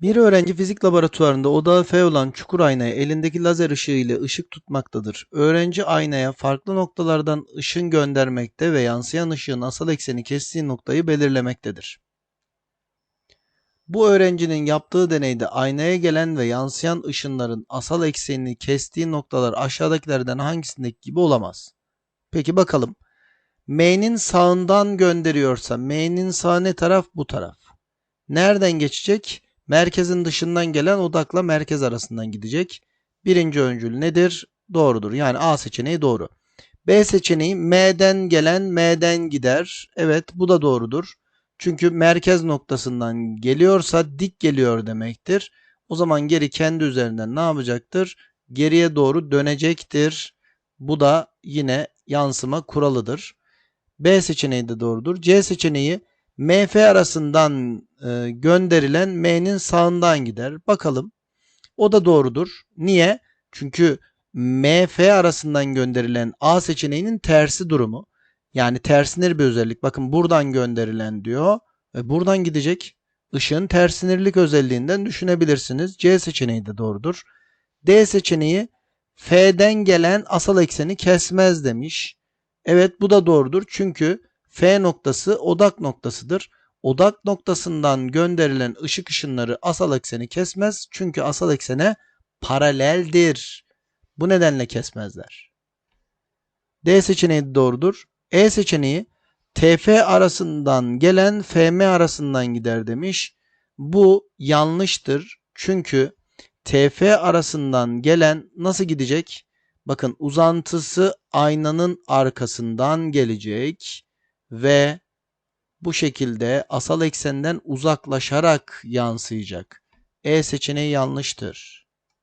Bir öğrenci fizik laboratuvarında odağı F olan çukur aynaya elindeki lazer ışığı ile ışık tutmaktadır. Öğrenci aynaya farklı noktalardan ışın göndermekte ve yansıyan ışığın asal ekseni kestiği noktayı belirlemektedir. Bu öğrencinin yaptığı deneyde aynaya gelen ve yansıyan ışınların asal eksenini kestiği noktalar aşağıdakilerden hangisindeki gibi olamaz? Peki bakalım. M'nin sağından gönderiyorsa M'nin sağ ne taraf? Bu taraf. Nereden geçecek? Merkezin dışından gelen odakla merkez arasından gidecek. Birinci öncül nedir? Doğrudur. Yani A seçeneği doğru. B seçeneği M'den gelen M'den gider. Evet bu da doğrudur. Çünkü merkez noktasından geliyorsa dik geliyor demektir. O zaman geri kendi üzerinden ne yapacaktır? Geriye doğru dönecektir. Bu da yine yansıma kuralıdır. B seçeneği de doğrudur. C seçeneği MF arasından e, gönderilen M'nin sağından gider. Bakalım. O da doğrudur. Niye? Çünkü MF arasından gönderilen A seçeneğinin tersi durumu. Yani tersinir bir özellik. Bakın buradan gönderilen diyor. Ve buradan gidecek. Işığın tersinirlik özelliğinden düşünebilirsiniz. C seçeneği de doğrudur. D seçeneği F'den gelen asal ekseni kesmez demiş. Evet bu da doğrudur. Çünkü F noktası odak noktasıdır. Odak noktasından gönderilen ışık ışınları asal ekseni kesmez. Çünkü asal eksene paraleldir. Bu nedenle kesmezler. D seçeneği doğrudur. E seçeneği TF arasından gelen FM arasından gider demiş. Bu yanlıştır. Çünkü TF arasından gelen nasıl gidecek? Bakın uzantısı aynanın arkasından gelecek ve bu şekilde asal eksenden uzaklaşarak yansıyacak. E seçeneği yanlıştır.